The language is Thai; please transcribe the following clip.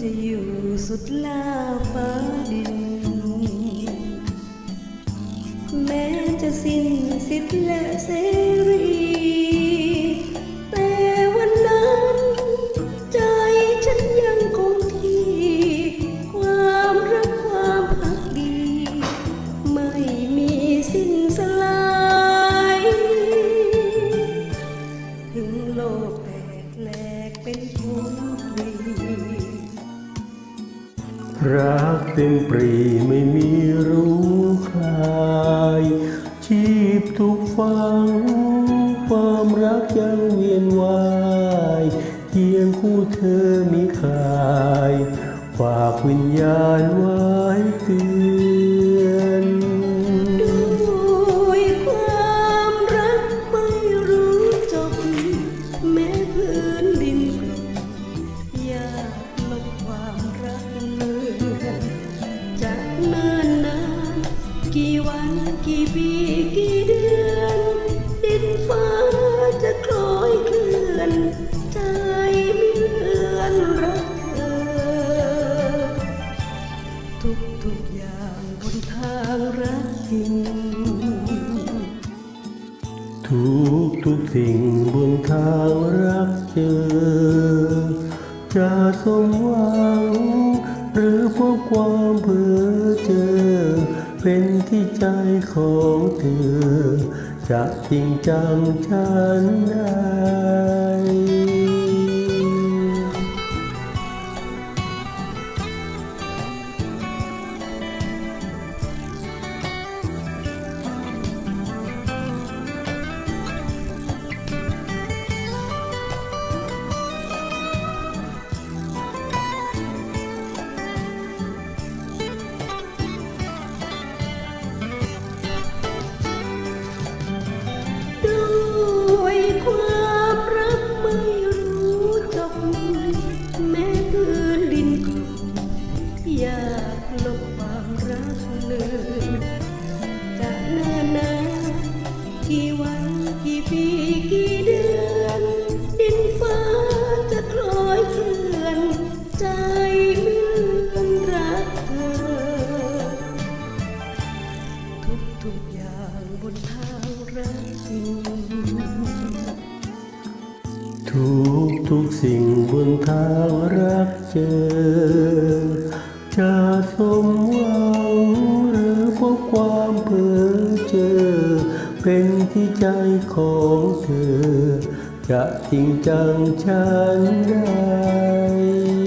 จะอยู่สุดลาฟ้าดิน แม้จะสิ้นสิทธิ์และเสรี แต่วันนั้น ใจฉันยังคงที่ ความรักความพักดี ไม่มีสิ้นสลาย ถึงโลกแตกแหลกเป็นผงปลี รักเต็มปรีไม่มีรู้คลายชีพทุกฟัง ความรักยังเวียนวายเคียงคู่เธอมีคาย ฝากวิญญาณไว้เตือ ปีกี่เดือน ดินฟ้าจะคล้อยเคลื่อน ใจไม่เลือนรักเธอ ทุกทุกอย่างบนทางรักจริง ทุกทุกสิ่งบนทางรักเจอ จะสมหวัง หรือพบความเพ้อเจอ เป็นที่ใจของเธอ จะจริงจังฉันได้ กี่วันกี่ปีกี่เดือน ดินฟ้าจะคล้อยเคลื่อน ใจไม่เลือนรักเธอ ทุกทุกอย่างบนทางรักจริง ทุกทุกสิ่งบนทางรักเจอ จะสมหวังหรือพบความเพ้อเจอ เป็นที่ใจของเธอ จะจริงจังฉันได้